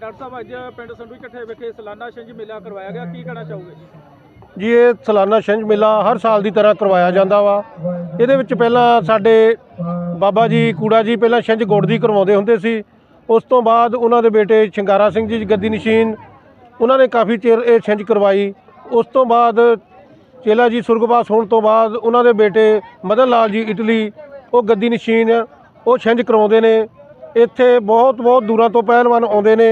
Doctor ਸਾਹਿਬ, ਅੱਜ ਪਿੰਡ ਸੰਧੂ ਚੱਠੇ ਵਿਖੇ ਸਾਲਾਨਾ ਛਿੰਝ ਮੇਲਾ ਕਰਵਾਇਆ ਗਿਆ। ਕੀ ਕਹਿਣਾ ਚਾਹੋਗੇ? ਜੀ, ਇਹ ਸਾਲਾਨਾ ਛਿੰਝ ਮੇਲਾ ਹਰ ਸਾਲ ਦੀ ਤਰ੍ਹਾਂ ਕਰਵਾਇਆ ਜਾਂਦਾ ਵਾ। ਇਹਦੇ ਵਿੱਚ ਪਹਿਲਾਂ ਸਾਡੇ ਬਾਬਾ ਜੀ, ਕੂੜਾ ਜੀ ਪਹਿਲਾਂ ਛਿੰਝ ਗੁੜ ਦੀ ਕਰਵਾਉਂਦੇ ਹੁੰਦੇ ਸੀ। ਉਸ ਤੋਂ ਬਾਅਦ ਉਹਨਾਂ ਦੇ ਬੇਟੇ ਸ਼ਿੰਗਾਰਾ ਸਿੰਘ ਜੀ, ਗੱਦੀ ਨਸ਼ੀਨ, ਉਹਨਾਂ ਨੇ ਕਾਫੀ ਚਿਰ ਇਹ ਛਿੰਝ ਕਰਵਾਈ। ਉਸ ਤੋਂ ਬਾਅਦ ਚੇਲਾ ਜੀ ਸੁਰਗਵਾਸ ਹੋਣ ਤੋਂ ਬਾਅਦ ਉਹਨਾਂ ਦੇ ਬੇਟੇ ਮਦਨ ਲਾਲ ਜੀ, ਇਟਲੀ, ਉਹ ਗੱਦੀ ਨਸ਼ੀਨ, ਉਹ ਛਿੰਝ ਕਰਵਾਉਂਦੇ ਨੇ। ਇੱਥੇ ਬਹੁਤ ਬਹੁਤ ਦੂਰਾਂ ਤੋਂ ਪਹਿਲਵਾਨ ਆਉਂਦੇ ਨੇ।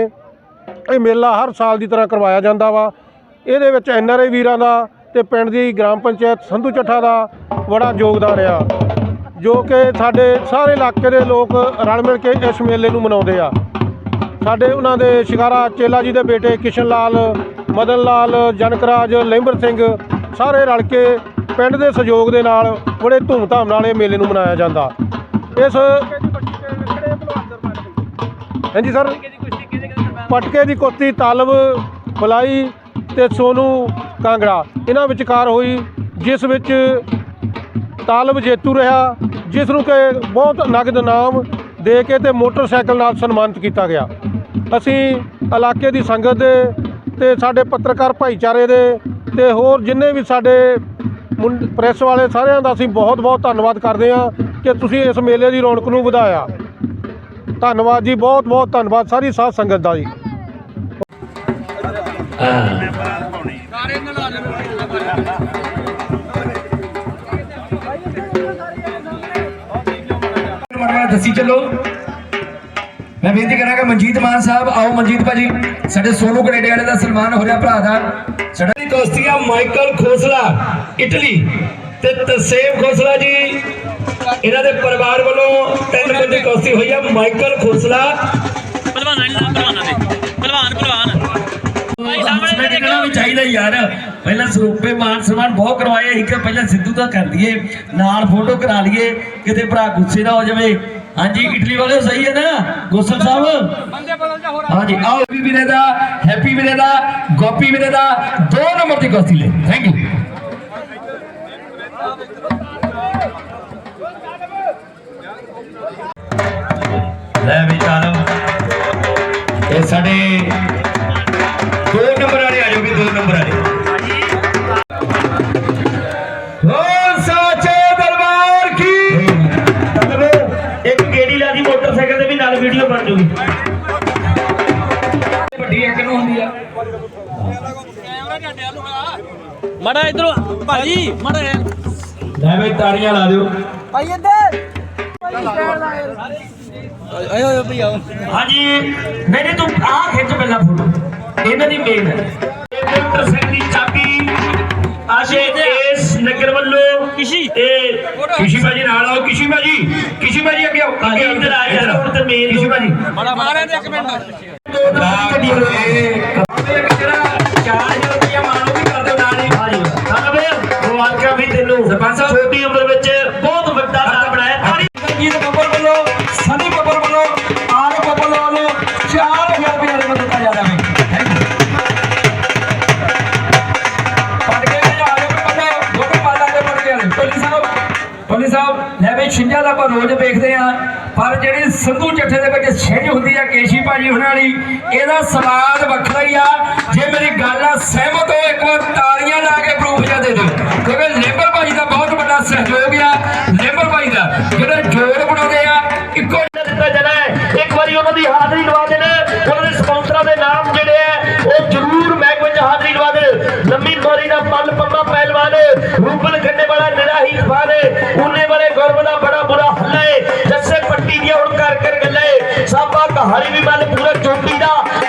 ਇਹ ਮੇਲਾ ਹਰ ਸਾਲ ਦੀ ਤਰ੍ਹਾਂ ਕਰਵਾਇਆ ਜਾਂਦਾ ਵਾ। ਇਹਦੇ ਵਿੱਚ ਐਨਆਰਆਈ ਵੀਰਾਂ ਦਾ ਤੇ ਪਿੰਡ ਦੀ ਗ੍ਰਾਮ ਪੰਚਾਇਤ ਸੰਧੂ ਚੱਠਾ ਦਾ ਬੜਾ ਯੋਗਦਾਨ ਆ। ਜੋ ਕਿ ਸਾਡੇ ਸਾਰੇ ਇਲਾਕੇ ਦੇ ਲੋਕ ਰਲ ਮਿਲ ਕੇ ਇਸ ਮੇਲੇ ਨੂੰ ਮਨਾਉਂਦੇ ਆ। ਸਾਡੇ ਉਹਨਾਂ ਦੇ ਸ਼ਿਕਾਰਾ ਚੇਲਾ ਜੀ ਦੇ ਬੇਟੇ ਕਿਸ਼ਨ ਲਾਲ, ਮਦਨ ਲਾਲ ਜਨਕਰਾਜ ਲੈਂਬਰ ਸਿੰਘ, ਸਾਰੇ ਰਲ ਕੇ ਪਿੰਡ ਦੇ ਸਹਿਯੋਗ ਦੇ ਨਾਲ ਬੜੇ ਧੂਮਧਾਮ ਨਾਲ ਇਹ ਮੇਲੇ ਨੂੰ ਮਨਾਇਆ ਜਾਂਦਾ। ਇਸ ਹਾਂਜੀ ਸਰ। ਪਟਕੇ ਦੀ ਕੁਸ਼ਤੀ ਤਾਲਬ, ਬਲਾਈ ਤੇ ਸੋਨੂ ਕਾਂਗੜਾ। ਇਹਨਾਂ ਵਿਚਕਾਰ ਹੋਈ, ਜਿਸ ਵਿੱਚ ਤਾਲਬ ਜੇਤੂ ਰਿਹਾ, ਜਿਸ ਨੂੰ ਕਿ ਬਹੁਤ ਨਗਦ ਨਾਮ ਦੇ ਕੇ ਤੇ ਮੋਟਰਸਾਈਕਲ ਨਾਲ ਸਨਮਾਨਿਤ ਕੀਤਾ ਗਿਆ। ਅਸੀਂ ਇਲਾਕੇ ਦੀ ਸੰਗਤ ਦੇ ਤੇ ਸਾਡੇ ਪੱਤਰਕਾਰ ਭਾਈਚਾਰੇ ਦੇ ਤੇ ਹੋਰ ਜਿੰਨੇ ਵੀ ਸਾਡੇ ਮੁੰਡ- ਪ੍ਰੈਸ ਵਾਲੇ ਸਾਰਿਆਂ ਦਾ ਅਸੀਂ ਬਹੁਤ ਬਹੁਤ ਧੰਨਵਾਦ ਕਰਦੇ ਹਾਂ ਕਿ ਤੁਸੀਂ ਇਸ ਮੇਲੇ ਦੀ ਰੌਣਕ ਨੂੰ ਵਧਾਇਆ। ਧੰਨਵਾਦ ਜੀ, ਬਹੁਤ ਬਹੁਤ ਧੰਨਵਾਦ, ਸਾਰੀ ਸਾਧ ਸੰਗਤ ਦਾ ਜੀ। ਦੱਸੀ ਚੱਲੋ। ਮੈਂ ਬੇਨਤੀ ਕਰਾਂਗਾ, ਮਨਜੀਤ ਮਾਨ ਸਾਹਿਬ, ਆਓ ਮਨਜੀਤ ਭਾਜੀ, ਸਾਡੇ ਸੋਨੂ ਕਨੇਡੇ ਵਾਲੇ ਦਾ ਸਨਮਾਨ ਹੋ ਰਿਹਾ ਭਰਾ ਦਾ। ਸਾਡਾ ਦੀ ਕੋਸਟੀਆ ਮਾਈਕਲ ਖੋਸਲਾ, ਇਟਲੀ ਤੇ ਤਸੇਮ ਖੋਸਲਾ ਜੀ। ਇਹਨਾਂ ਦੇ ਪਰਿਵਾਰ ਵੱਲੋਂ ਤਿੰਨ ਕੋਸਟੀ ਹੋਈ ਆ ਮਾਈਕਲ ਖੋਸਲਾ ਪਹਿਲਵਾਨਾਂ ਨੇ ਪਹਿਲਵਾਨਾਂ ਦੇ। ਪਹਿਲਵਾਨ ਪਹਿਲਵਾਨ ਭਾਈ ਸਾਹਮਣੇ ਕਹਿਣਾ ਵੀ ਚਾਹੀਦਾ ਯਾਰ ਪਹਿਲਾਂ ਸਰੂਪੇ ਮਾਨ ਸਨਮਾਨ ਬਹੁਤ ਕਰਵਾਏ ਸੀ ਕਿ ਪਹਿਲਾਂ ਸਿੱਧੂ ਦਾ ਕਰ ਦਈਏ ਨਾਲ ਫੋਟੋ ਕਰਾ ਲਈਏ ਕਿਤੇ ਭਰਾ ਗੁੱਸੇ ਨਾ ਹੋ ਜਾਵੇ। ਹਾਂਜੀ ਇਟਲੀ ਵਾਲੇ ਸਹੀ ਹੈ ਨਾ ਗੋਸਲ ਸਾਹਿਬ? ਬੰਦੇ ਬਦਲ ਜਾ ਹੋਰ ਹਾਂਜੀ ਆਓ ਹੈਪੀ ਵੀਰੇ ਦਾ ਹੈਪੀ ਵੀਰੇ ਦਾ ਗੋਪੀ ਵੀਰੇ ਦਾ 2 ਨੰਬਰ ਦੀ ਕੁਸ਼ਤੀ ਲੈ। ਥੈਂਕ ਯੂ ਲੈ ਵੀ ਚੱਲ। ਇਹ ਸਾਡੇ 2 ਨੰਬਰ ਵਾਲੇ ਆ ਜਾਓ ਵੀ 2 ਨੰਬਰ ਵਾਲੇ। ਹੋ ਸਾਚੇ ਦਰਬਾਰ ਕੀ? ਇੱਕ ਗੇੜੀ ਲਾ ਦੀ ਮੋਟਰਸਾਈਕਲ ਤੇ ਵੀ ਨਾਲ ਵੀਡੀਓ ਬਣ ਜੂਗੀ। ਵੱਡੀ ਇੱਕ ਨੂੰ ਹੁੰਦੀ ਆ। ਮੜਾ ਇਧਰੋਂ ਭਾਜੀ ਮੜਾ ਲੈ ਬਈ ਤਾੜੀਆਂ ਲਾ ਦਿਓ। ਆਇਓ ਭਈ ਆਓ। ਹਾਂਜੀ ਮੇਰੇ ਤੂੰ ਆ ਖਿੱਚ ਪਹਿਲਾਂ ਫੋਟੋ। ਇਹਨਾਂ ਦੀ ਮੇਨ ਹੈ। ਇਹ ਮੋਟਰਸਾਈਕਲ ਦੀ ਚਾਬੀ ਆਸ਼ੇ ਇਸ ਨਗਰ ਵੱਲੋਂ ਕਿਸ਼ੀ। ਇਹ ਕਿਸ਼ੀ ਭਾਜੀ ਨਾਲ ਆਓ। ਕਿਸ਼ੀ ਭਾਜੀ ਕਿਸ਼ੀ ਭਾਜੀ ਅੱਗੇ ਆਓ। ਅੱਗੇ ਇੱਧਰ ਆ ਯਾਰ ਹੁਣ ਤੇ ਮੇਨ ਕਿਸ਼ੀ ਭਾਜੀ। ਮੜਾ ਮਾਰੇ ਦੇ ਇੱਕ ਮਿੰਟ ਗੱਡੀ ਜਿਹੜਾ ਪੱਲੀ ਸਾਹਿਬ ਲੈ ਵੀ ਛਿੰਝਾਂ ਦਾ ਆਪਾਂ ਰੋਜ਼ ਵੇਖਦੇ ਆ ਪਰ ਜਿਹੜੀ ਸੰਧੂ ਚੱਠੇ ਦੇ ਵਿੱਚ ਛਿੰਝ ਹੁੰਦੀ ਆ ਕੇਸ਼ੀ ਭਾਜੀ ਹੁਣਾਂ ਵਾਲੀ, ਇਹਦਾ ਸਵਾਦ ਵੱਖਰਾ ਹੀ ਆ। ਜੇ ਮੇਰੀ ਗੱਲ ਨਾਲ ਸਹਿਮਤ ਹੋ, ਇੱਕ ਵਾਰ ਤਾੜੀਆਂ ਲਾ ਕੇ ਪ੍ਰੂਫ ਜਾ ਦੇ ਦਿਓ। ਕਿਉਂਕਿ ਲੇਬਰ ਭਾਜੀ ਦਾ ਬਹੁਤ ਵੱਡਾ ਸਹਿਯੋਗ ਆ, ਲੇਬਰ ਭਾਈ ਦਾ। ਜਿਹੜੇ ਜੋੜ ਬਣਾਉਂਦੇ ਆ, ਇੱਕੋ ਦਿੱਤਾ ਜਾਣਾ। ਹੈ ਇੱਕ ਵਾਰੀ ਉਹਨਾਂ ਦੀ ਹਾਜ਼ਰੀ ਲਵਾ ਦੇਣਾ। ਉਹਨਾਂ ਦੇ ਸਪਾਂਸਰਾਂ ਦੇ ਨਾਮ ਜਿਹੜੇ ਆ, ਉਹ ਜ਼ਰੂਰ ਮਹਿਕਮੇ 'ਚ ਹਾਜ਼ਰੀ ਲਵਾ ਦੇ। ਲੰਮੀ ਮੋਰੀ ਦਾ ਪੱਲ ਪੰਮਾ ਪਹਿਲਵਾਨ ਰੂਬਲ ਕਹਾਣੀ ਵੀ ਮਨ ਪੂਰਾ ਚੋਟੀ ਦਾ।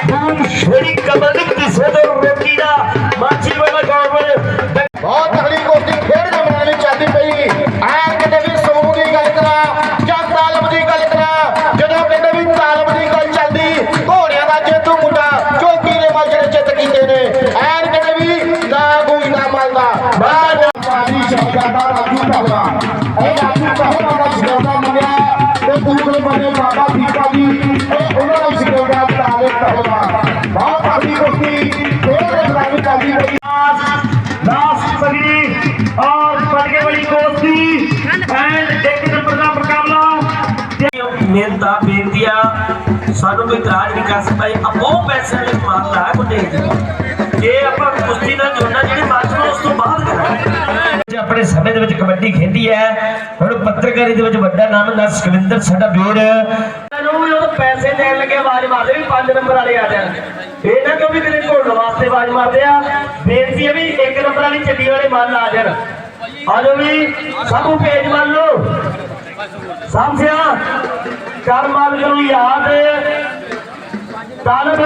ਧੂਮ ਛੇੜੀ ਕਮਲ ਦੀ ਕਿਸੇ ਤੋਂ ਰੋਕੀ ਦਾ। ਮਾਛੀ ਵਾਲਾ ਗੌਰਵ ਬਹੁਤ ਤਕੜੀ ਕੋਸ਼ਿਸ਼ ਖੇਡ ਦੇ ਮੈਦਾਨ ਵਿੱਚ ਚੱਲਦੀ ਪਈ। ਐ ਕਿਤੇ ਵੀ ਸੋਮੂ ਦੀ ਗੱਲ ਕਰਾਂ ਜਾਂ ਤਾਲਬ ਦੀ ਗੱਲ ਕਰਾਂ ਜਦੋਂ ਕਿਤੇ ਵੀ ਤਾਲਬ ਦੀ ਗੱਲ ਚੱਲਦੀ ਘੋੜਿਆਂ ਦਾ ਜੇਤੂ ਮੁੰਡਾ ਚੌਕੀ ਦੇ ਵੱਲ ਜਿਹੜੇ ਚਿੱਤ ਕੀਤੇ ਨੇ। ਐਨ ਕਿਤੇ ਵੀ ਨਾ ਕੋਈ ਨਾ ਮਲਦਾ ਬਾਹਰ ਸਾਡੀ ਸ਼ਬਦਾਂ ਦਾ ਰਾਜੂ ਭਗਵਾ ਇਹ ਰਾਜੂ ਭਗਵਾ ਦਾ ਸ਼ਬਦਾਂ ਮੰਗਿਆ। ਇਹ ਗੁਰਗੁਲ ਬਣੇ ਬਾਬਾ ਦੀਪਾ ਜੀ ਇਹ ਉਹਨਾਂ ਨੂੰ ਸਿਖਾਉਂਦਾ ਤਾਰੇ ਪਹਿਲਵਾ ਬਹੁਤ ਆਪੀ ਕੁਸ਼ਤੀ ਫੇਰ ਰਾਣੀ ਕਾਜੀ ਬਈ ਲਾਸ ਸਰੀ ਔਰ ਪਟਕੇ ਵਾਲੀ ਕੋਸ਼ਤੀ ਐਂਡ ਇੱਕ ਨੰਬਰ ਦਾ ਮੁਕਾਬਲਾ ਮਿਹਨਤ ਆ ਬੇਨਤੀ ਆ ਸਾਨੂੰ ਵੀ ਤਰਾਜ ਨਹੀਂ ਕਰ ਸਕਦਾ ਇਹ ਬਹੁਤ ਪੈਸੇ ਵਾਲੀ ਮਾਮਲਾ ਹੈ ਗੁੱਡੇ ਜੀ ਜੇ ਆਪਾਂ ਕੁਸ਼ਤੀ ਨਾਲ ਜੁੜਨਾ ਜਿਹੜੇ ਮਾਤਰ ਉਸ ਤੋਂ ਆਪਣੇ ਸਮੇਂ ਦੇ ਵਿੱਚ ਕਬੱਡੀ ਖੇਡੀ ਹੈ। ਹੁਣ ਪੱਤਰਕਾਰੀ ਦੇ ਵਿੱਚ ਵੱਡਾ ਨਾਮ ਨਾ ਸੁਖਵਿੰਦਰ, ਸਾਡਾ ਵੀਰ ਨੂੰ ਵੀ ਉਹ ਪੈਸੇ ਦੇਣ ਲੱਗੇ, ਆਵਾਜ਼ ਮਾਰਦੇ ਵੀ 5 ਨੰਬਰ ਵਾਲੇ ਆ ਜਾਣ। ਇਹ ਨਾ ਕਿਉਂ ਵੀ ਕਿਤੇ ਵਾਸਤੇ ਆਵਾਜ਼ ਮਾਰਦੇ ਆ। ਬੇਨਤੀ ਹੈ ਵੀ 1 ਨੰਬਰ ਵਾਲੀ ਚੱਡੀ ਵਾਲੇ ਮਨ ਆ ਜਾਣ। ਆਜੋ ਵੀ ਸਭੂ ਭੇਜ ਮੰਨ ਲਓ ਸਮਝਿਆ ਕਰ ਮਾਲਕ ਨੂੰ ਯਾਦ ਤਾਲਬ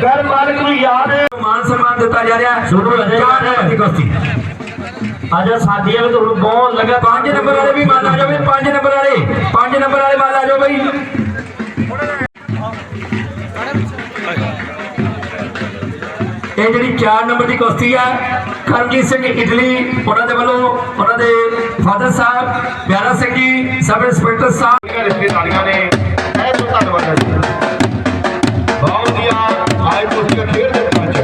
ਕਰ ਮਾਲਕ ਨੂੰ ਯਾਦ ਮਾਨ ਸਨਮਾਨ ਦਿੱਤਾ ਜਾ ਰਿਹਾ ਸ਼ੁਰੂ ਹੋ ਜਾਏਗਾ ਦੀ ਕੁਸ਼ਤੀ ਅੱਜ ਸਾਡੀਆਂ ਵੀ ਤੁਹਾਨੂੰ ਬਹੁਤ ਲੱਗਾ 5 ਨੰਬਰ ਵਾਲੇ ਵੀ ਮੰਨ ਆ ਜਾਓ ਵੀ 5 ਨੰਬਰ ਵਾਲੇ 5 ਨੰਬਰ ਵਾਲੇ ਮੰਨ ਆ ਜਾਓ ਬਈ ਇਹ ਜਿਹੜੀ 4 ਨੰਬਰ ਦੀ ਕੁਸ਼ਤੀ ਆ ਕਰਮਜੀਤ ਸਿੰਘ ਇਟਲੀ ਉਹਨਾਂ ਦੇ ਵੱਲੋਂ ਉਹਨਾਂ ਦੇ ਫਾਦਰ ਸਾਹਿਬ ਪਿਆਰਾ ਸਿੰਘ ਜੀ ਸਬ ਇੰਸਪੈਕਟਰ ਸਾਹਿਬ ਰਿਸ਼ਤੇਦਾਰੀਆਂ ਨੇ ਇਹ ਤੋਂ ਧੰਨਵਾਦ ਹੈ ਬਹੁਤ ਆਏ ਖੇਡ ਦੇ ਵਿੱਚ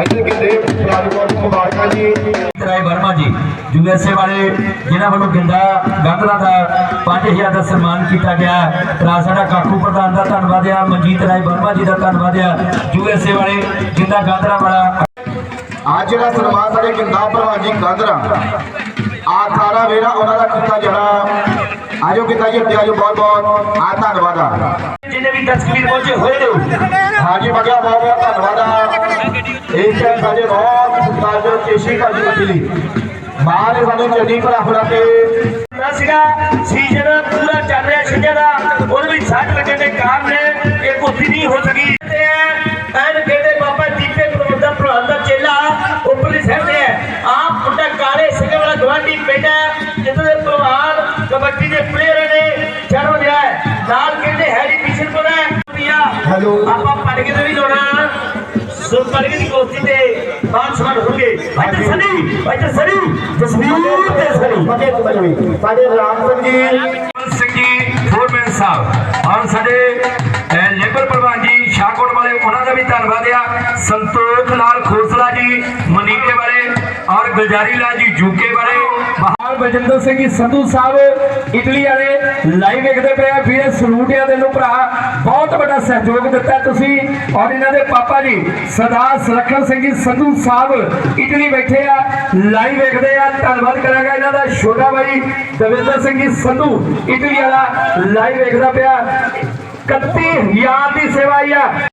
ਅੱਜ ਦੇ ਕਹਿੰਦੇ ਰਾਜਕੋਟ ਮੁਬਾਰਕਾਂ ਜੀ ਰਾਏ ਵਰਮਾ ਜੀ, ਯੂਐਸਏ ਵਾਲੇ ਜਿਨ੍ਹਾਂ ਵੱਲੋਂ ਗਿੰਦਾ ਗੰਗਲਾ ਦਾ 5000 ਦਾ ਸਨਮਾਨ ਕੀਤਾ ਗਿਆ। ਭਰਾ ਸਾਡਾ ਕਾਕੂ ਪ੍ਰਧਾਨ ਦਾ ਧੰਨਵਾਦ ਆ, ਮਨਜੀਤ ਰਾਏ ਵਰਮਾ ਜੀ ਦਾ ਧੰਨਵਾਦ ਆ, ਯੂਐਸਏ ਵਾਲੇ ਗਿੰਦਾ ਗਾਂਧਰਾ ਵਾਲਾ। ਅੱਜ ਜਿਹੜਾ ਸਨਮਾਨ ਸਾਡੇ ਗਿੰਦਾ ਭਲਵਾਨ ਜੀ ਗਾਂਧਰਾ ਆ ਖਾਰਾ ਵੇਰਾ ਉਹਨਾਂ ਦਾ ਕੀਤਾ ਜਿਹੜਾ। ਆਜੋ ਕੀਤਾ ਜੀ ਆਜੋ ਬਹੁਤ ਬਹੁਤ ਆ ਧੰਨਵਾਦ ਆ। ਜਿਹਨੇ ਵੀ ਤਸਵੀਰ ਪਹੁੰਚੇ ਹੋਏ ਨੇ ਹਾਂਜੀ ਬਗਿਆ ਬਹੁਤ ਬਹੁਤ ਧੰਨਵਾਦ ਆ। ਇਹ ਕਿ ਸਾਡੇ ਬਹੁਤ ਸਤਿਕਾਰਯੋਗ ਕੇਸ਼ੀ ਭਾਜੀ ਮੱਲੀ ਮਾਂ ਨੇ ਸਾਨੂੰ ਚੰਗੀ ਭਰਾ ਫੜਾ ਕੇ ਸੀਗਾ ਸੀਜ਼ਨ ਪੂਰਾ ਚੱਲ ਰਿਹਾ ਛਿੰਝਾਂ ਦਾ। ਉਹਦੇ ਵਿੱਚ ਸੱਟ ਲੱਗਣ ਦੇ ਕਾਰਨ ਇਹ ਕੁਸ਼ਤੀ ਨਹੀਂ ਹੋ ਸਕੀ। ਤੇ ਐਨ ਸੋ ਪੜ ਕੇ ਦੀ ਕੋਸ਼ਿਸ਼ ਤੇ ਬਾਤ ਸਮਾਨ ਹੋਣਗੇ ਇੱਧਰ ਸਨੀ ਇੱਧਰ ਸਨੀ ਜਸਵੀਰ ਤੇ ਸਨੀ। ਫਤਿਹ ਤੋਂ ਬਜਵੀ ਸਾਡੇ ਰਾਮ ਸਿੰਘ ਜੀ। ਅਮਰ ਸਿੰਘ ਜੀ ਫੋਰਮੈਨ ਸਾਹਿਬ। ਔਰ ਸਾਡੇ ਅਹ, ਲੇਬਰ ਪ੍ਰਧਾਨ ਜੀ ਸ਼ਾਹਕੋਟ ਵਾਲੇ ਉਹਨਾਂ ਦਾ ਵੀ ਧੰਨਵਾਦ ਆ। ਸੰਤੋਖ ਲਾਲ ਖੋਸਲਾ ਜੀ ਮਨੀਕੇ ਵਾਲੇ ਔਰ ਗੁਲਜਾਰੀ ਲਾਲ ਜੀ ਜੂਕੇ ਵਾਲੇ ਬਹਾਰ ਸਿੰਘ ਸੰਧੂ ਸਾਹਿਬ, ਇਟਲੀ ਵਾਲੇ ਲਾਈਵ ਵੇਖਦੇ ਪਏ ਆ, ਵੀਰੇ ਸਲੂਟ ਆ ਤੈਨੂੰ ਭਰਾ। ਬਹੁਤ ਵੱਡਾ ਸਹਿਯੋਗ ਦਿੱਤਾ ਤੁਸੀਂ। ਔਰ ਇਹਨਾਂ ਦੇ ਪਾਪਾ ਜੀ, ਸਰਦਾਰ ਸੁਲੱਖਣ ਸਿੰਘ ਜੀ, ਸੰਧੂ ਸਾਹਿਬ, ਇਟਲੀ ਬੈਠੇ ਆ, ਲਾਈਵ ਵੇਖਦੇ ਆ। ਧੰਨਵਾਦ ਕਰਾਂਗਾ ਇਹਨਾਂ ਦਾ ਛੋਟਾ ਭਾਈ ਦਵਿੰਦਰ ਸਿੰਘ ਜੀ, ਸੰਧੂ, ਇਟਲੀ ਵਾਲਾ ਲਾਈਵ ਵੇਖਦਾ ਪਿਆ। 31000 ਦੀ ਸੇਵਾ ਹੀ ਆ।